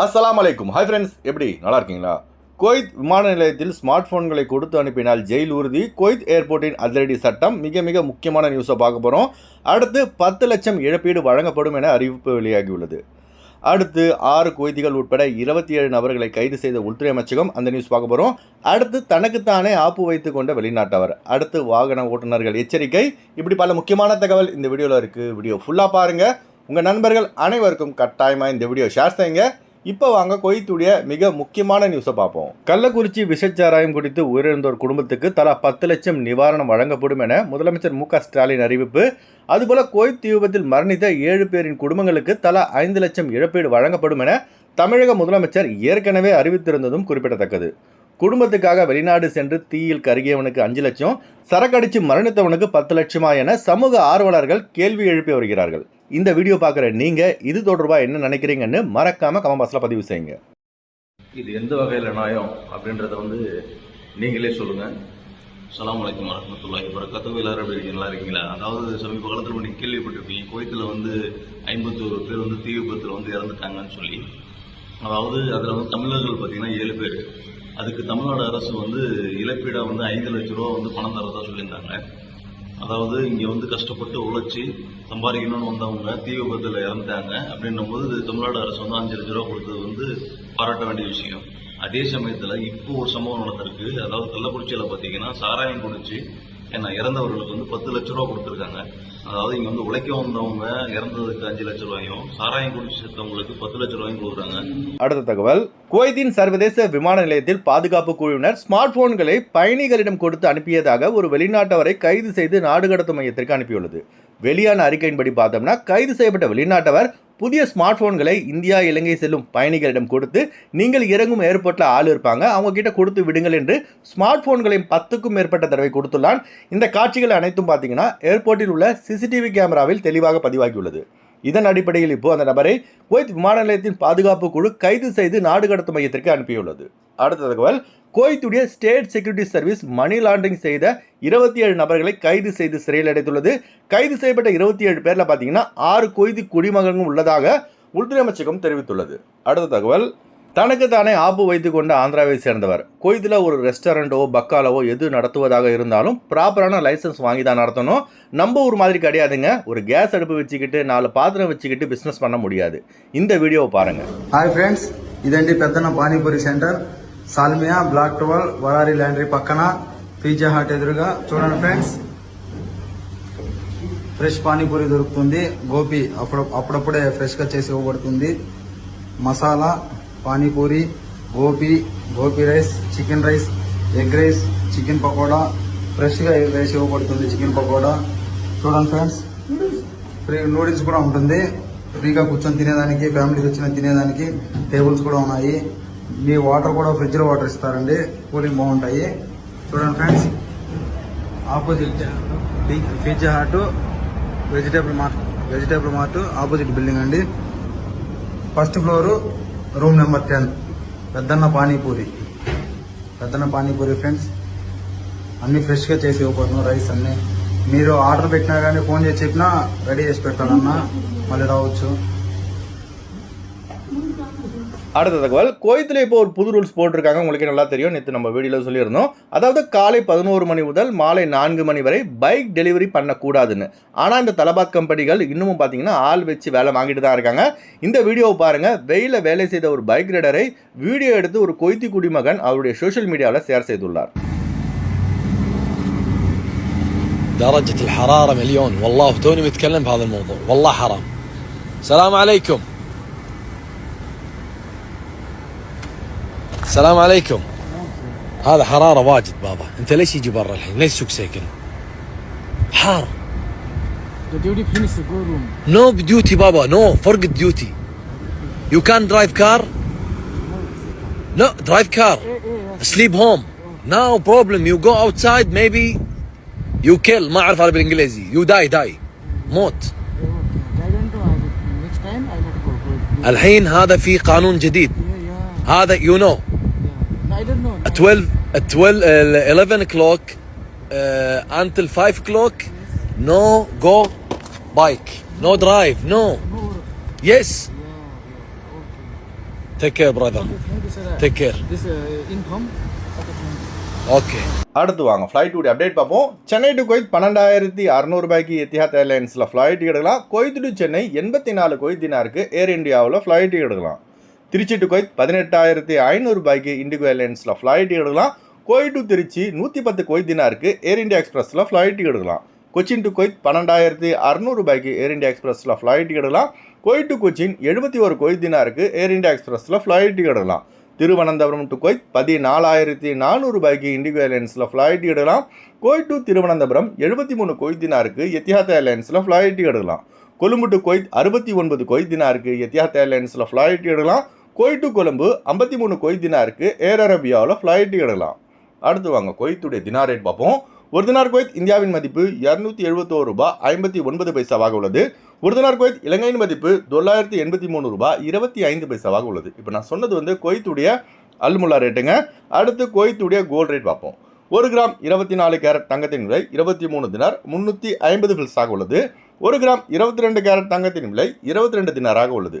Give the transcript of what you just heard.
அஸ்லாம் அலைக்கும் hi friends எப்படி? நல்லா இருக்கீங்களா குவைத் விமான நிலையத்தில் ஸ்மார்ட் ஃபோன்களை கொடுத்து அனுப்பினால் ஜெயில் உறுதி. குவைத் ஏர்போர்ட்டின் அதிரடி சட்டம் மிக மிக முக்கியமான நியூஸை பார்க்க போகிறோம் அடுத்து பத்து லட்சம் இழப்பீடு வழங்கப்படும் என அறிவிப்பு வெளியாகியுள்ளது. அடுத்து ஆறு குவைத்திகள் உட்பட இருபத்தி ஏழு நபர்களை கைது செய்த உள்துறை அமைச்சகம் அந்த நியூஸ் பார்க்க போகிறோம் அடுத்து தனக்குத்தானே ஆப்பு வைத்து கொண்ட வெளிநாட்டவர். அடுத்து வாகன ஓட்டுநர்கள் எச்சரிக்கை. இப்படி பல முக்கியமான தகவல் இந்த வீடியோவில் இருக்குது வீடியோ ஃபுல்லாக பாருங்கள் உங்கள் நண்பர்கள் அனைவருக்கும் கட்டாயமாக இந்த வீடியோ ஷேர் செய்யுங்க. இப்போ வாங்க கொய்த்துடைய மிக முக்கியமான நியூஸை பார்ப்போம். கள்ளக்குறிச்சி விஷச்சாராயம் குடித்து உயிரிழந்தோர் குடும்பத்துக்கு தலா பத்து லட்சம் நிவாரணம் வழங்கப்படும் என முதலமைச்சர் மு ஸ்டாலின் அறிவிப்பு. அதுபோல கோய்த் தீபத்தில் மரணித்த ஏழு பேரின் குடும்பங்களுக்கு தலா ஐந்து லட்சம் இழப்பீடு வழங்கப்படும் என தமிழக முதலமைச்சர் ஏற்கனவே அறிவித்திருந்ததும் குறிப்பிடத்தக்கது. குடும்பத்துக்காக வெளிநாடு சென்று தீயில் கருகியவனுக்கு அஞ்சு லட்சம் சரக்கடிச்சு மரணித்தவனுக்கு பத்து லட்சமா என சமூக ஆர்வலர்கள் கேள்வி எழுப்பி வருகிறார்கள். இந்த வீடியோ பார்க்குற நீங்கள் இது தொடர்பா என்ன நினைக்கிறீங்கன்னு மறக்காமல் கமெண்ட் பதிவு செய்யுங்க. இது எந்த வகையில் நியாயம் அப்படின்றத வந்து நீங்களே சொல்லுங்கள் அஸ்ஸலாமு அலைக்கும் வரமத்துல்லாஹி வரகாத்துஹு எல்லாரும் எப்படி நல்லா இருக்கீங்களா? அதாவது சமீப காலத்தில் நீங்கள் கேள்விப்பட்டிருப்பீங்க. குவைத்தில் வந்து ஐம்பத்தோரு பேர் வந்து தீ விபத்தில் வந்து இறந்துட்டாங்கன்னு சொல்லி. அதாவது அதில் வந்து தமிழர்கள் பார்த்தீங்கன்னா ஏழு பேர். அதுக்கு தமிழ்நாடு அரசு வந்து இழப்பீடாக வந்து ஐந்து லட்ச ரூபா வந்து பணம் தரதா சொல்லியிருந்தாங்க. அதாவது இங்கே வந்து கஷ்டப்பட்டு உழைச்சி சம்பாதிக்கணும்னு வந்தவங்க தீ விபத்தில் இறந்தாங்க அப்படின்னும் போது தமிழ்நாடு அரசு வந்து அஞ்சு லட்ச ரூபா கொடுத்தது வந்து பாராட்ட வேண்டிய விஷயம். அதே சமயத்தில் இப்போ ஒரு சம்பவம் நடந்திருக்கு. அதாவது கள்ளக்குறிச்சியில் பார்த்தீங்கன்னா சாராயம் குடிச்சு ஏன்னா இறந்தவர்களுக்கு வந்து பத்து லட்ச ரூபா கொடுத்துருக்காங்க. அதாவது இங்கே வந்து உழைக்க வந்தவங்க இறந்ததுக்கு அஞ்சு லட்ச ரூபாயும் சாராயம் குடிச்சு செத்தவங்களுக்கு பத்து லட்ச ரூபாயும் கொடுக்குறாங்க. அடுத்த தகவல் குவைத்தின் சர்வதேச விமான நிலையத்தில் பாதுகாப்பு குழுவினர் ஸ்மார்ட் போன்களை பயணிகளிடம் கொடுத்து அனுப்பியதாக ஒரு வெளிநாட்டவரை கைது செய்து நாடு கடத்தும் மையத்திற்கு அனுப்பியுள்ளது. வெளியான அறிக்கையின்படி பார்த்தோம்னா கைது செய்யப்பட்ட வெளிநாட்டவர் புதிய ஸ்மார்ட் ஃபோன்களை இந்தியா இலங்கை செல்லும் பயணிகளிடம் கொடுத்து நீங்கள் இறங்கும் ஏர்போர்ட்டில் ஆள் இருப்பாங்க. அவங்க கிட்ட கொடுத்து விடுங்கள் என்று ஸ்மார்ட் போன்களை பத்துக்கும் மேற்பட்ட தடவை கொடுத்துள்ளான். இந்த காட்சிகள் அனைத்தும் பார்த்தீங்கன்னா ஏர்போர்ட்டில் உள்ள சிசிடிவி கேமராவில் தெளிவாக பதிவாகியுள்ளது. இதன் அடிப்படையில் இப்போ அந்த நபரை குவைத் விமான நிலையத்தின் பாதுகாப்பு குழு கைது செய்து நாடு கடத்தும் மையத்திற்கு அனுப்பியுள்ளது. அடுத்த தகவல் குவைத்துடைய state security service money laundering செய்த இருபத்தி ஏழு நபர்களை கைது செய்து சிறையில் அடைத்துள்ளது. கைது செய்யப்பட்ட இருபத்தி ஏழு பேரில் பார்த்தீங்கன்னா ஆறு கொய்து குடிமகனும் உள்ளதாக உள்துறை அமைச்சகம் தெரிவித்துள்ளது. அடுத்த தகவல் தனக்கு தானே ஆப்பு வைத்து கொண்ட ஆந்திராவை சேர்ந்தவர் கொய்தில் ஒரு ரெஸ்டாரண்ட்டோ பக்காலவோ எது நடத்துவதாக இருந்தாலும் ப்ராப்பரான லைசன்ஸ் வாங்கி தான் நடத்தணும் நம்ம ஊர் மாதிரி கிடையாதுங்க ஒரு கேஸ் அடுப்பு வச்சுக்கிட்டு நாலு பாத்திரம் வச்சுக்கிட்டு பிஸ்னஸ் பண்ண முடியாது இந்த வீடியோவை பாருங்கள் హాయ్ ఫ్రెండ్స్ ఇదండి Peddana panipuri centre Salmiya block twelve వరారి laundry పక్కన పిజ్జా హట్ ఎదురుగా చూడండి ఫ్రెండ్స్ ఫ్రెష్ పానీపూరి దొరుకుతుంది గోపి అప్పుడు అప్పుడప్పుడే ఫ్రెష్ గా చేసి ఇవ్వబడుతుంది masala panipuri gobi gobi rice chicken rice egg rice chicken pakoda. ఫ్రెష్గా రైస్ వేసి ఇవ్వబడుతుంది చికెన్ పకోడా? చూడండి ఫ్రెండ్స్. ఫ్రీ నూడిల్స్ కూడా ఉంటుంది. ఫ్రీగా కూర్చొని తినేదానికి ఫ్యామిలీకి వచ్చిన తినేదానికి టేబుల్స్ కూడా ఉన్నాయి. మీ వాటర్ కూడా ఫ్రిడ్జ్లో వాటర్ ఇస్తారండి. కూలింగ్ బాగుంటాయి. చూడండి friends. Opposite pizza hut vegetable mart vegetable mart opposite building అండి. First floor room number ten Peddanna panipuri. Peddanna panipuri friends అన్ని ఫ్రెష్గా చేసి ఇవ్వబోతున్నాం రైస్ అన్నీ. మీరు ఆర్డర్ పెట్టినా కానీ ఫోన్ చేసి చెప్పినా రెడీ చేసి పెట్టాలన్నా మళ్ళీ రావచ్చు. அடுத்த தகவல் கோயத்தில் இப்போ ஒரு புது ரூல்ஸ் போட்டிருக்காங்க உங்களுக்கு நல்லா தெரியும் நேற்று நம்ம வீடியோவில் சொல்லியிருந்தோம் அதாவது காலை பதினோரு மணி முதல் மாலை நான்கு மணி வரை பைக் டெலிவரி பண்ணக்கூடாதுன்னு ஆனால் இந்த தலபாத் கம்பெனிகள் இன்னமும் பார்த்தீங்கன்னா ஆள் வச்சு வேலை வாங்கிட்டு தான் இருக்காங்க இந்த வீடியோவை பாருங்கள் வெயில வேலை செய்த ஒரு பைக் ரைடரை வீடியோ எடுத்து ஒரு கொய்த்தி குடிமகன் அவருடைய சோஷியல் மீடியாவில் ஷேர் செய்துள்ளார் درجة الحرارة مليون والله توني متكلم بهذا الموضوع والله حرام السلام عليكم السلام عليكم. هذا حرارة واجد بابا. انت ليش يجي برا الحين؟ ليش سوق سيكل؟ حار. نو بديوتي بابا. نو فرق الديوتي يو كان درايف كار نو درايف كار سليب هوم ناو بروبلم يو جو اوتسايد ميبي يو كيل ما أعرف هذا بالإنجليزي. يو داي داي موت. الحين هذا في قانون جديد. هذا يو نو. I don't know. at 12 at 12 uh, 11 o'clock uh, until 5 o'clock no go bike no drive no yes. Take care, brother. Take care. This uh. Okay. அடுத்து வாங்க ஃப்ளைட் உடைய அப்டேட் பார்ப்போம் சென்னை டு குவைத் பன்னெண்டாயிரத்தி அறநூறுபாய்க்கு Etihad ஏர்லைன்ஸில் flight எடுக்கலாம் Kuwait to Chennai எண்பத்தி நாலு குவைத் தினாருக்கு ஏர் இந்தியாவில் ஃப்ளைட் எடுக்கலாம் திருச்சி டு கோயத் பதினெட்டாயிரத்தி ஐநூறுபாய்க்கு இண்டிகோ ஏர்லைன்ஸில் ஃப்ளைட் எடுக்கலாம். குவைத் டு திருச்சி நூற்றி பத்து குவைத் தினாருக்கு ஏர் இண்டியா எக்ஸ்பிரஸில் ஃப்ளைட் எடுக்கலாம். கொச்சின் டு கொய்த் பன்னெண்டாயிரத்தி அறநூறுபாய்க்கு ஏர் இண்டியா எக்ஸ்பிரஸில் ஃப்ளைட் எடுக்கலாம். குவைத் டு கொச்சின் எழுபத்தி ஒரு குவைத் தினாருக்கு ஏர் இந்தியா எக்ஸ்பிரஸில் ஃப்ளைட் எடுக்கலாம். திருவனந்தபுரம் டு குவைத் பதினாலாயிரத்தி நானூறு ரூபாய்க்கு இண்டிகோ ஏர்லைன்ஸில் ஃப்ளைட் எடுக்கலாம். குவைத் டு திருவனந்தபுரம் எழுபத்தி மூணு கொய்தினாருக்கு தினாருக்கு எத்தியாத் ஏர்லைன்ஸில் ஃப்ளைட் எடுக்கலாம். கொழும்பு டு கொய்த் அறுபத்தி ஒன்பது கொய்தினாருக்கு தினாருக்கு எத்தியாத் ஏர்லைன்ஸில் ஃப்ளைட் எடுக்கலாம். கொய் டு கொழும்பு ஐம்பத்தி மூணு கொய் தினாருக்கு ஏர் அரேபியாவில் ஃப்ளைட்டு இடலாம் அடுத்து வாங்க கொய்த்துடைய தினார் ரேட் பார்ப்போம். ஒரு தினார் குவைத் இந்தியாவின் மதிப்பு இரநூத்தி எழுபத்தோரு ரூபாய் ஐம்பத்தி ஒன்பது பைசாவாக உள்ளது. ஒரு தினார் குவைத் இலங்கையின் மதிப்பு தொள்ளாயிரத்தி எண்பத்தி மூணு ரூபாய் இருபத்தி ஐந்து பைசாவாக உள்ளது. இப்போ நான் சொன்னது வந்து கொய்த்துடைய அல்முல்லா ரேட்டுங்க அடுத்து கொய்த்துடைய கோல்ட் ரேட் பார்ப்போம். ஒரு கிராம் இருபத்தி நாலு கேரட் தங்கத்தின் விலை இருபத்தி மூணு தினார் முந்நூற்றி ஐம்பது பில்ஸாக உள்ளது. ஒரு கிராம் இருபத்தி ரெண்டு கேரட் தங்கத்தின் விலை இருபத்தி ரெண்டு தினாராக உள்ளது.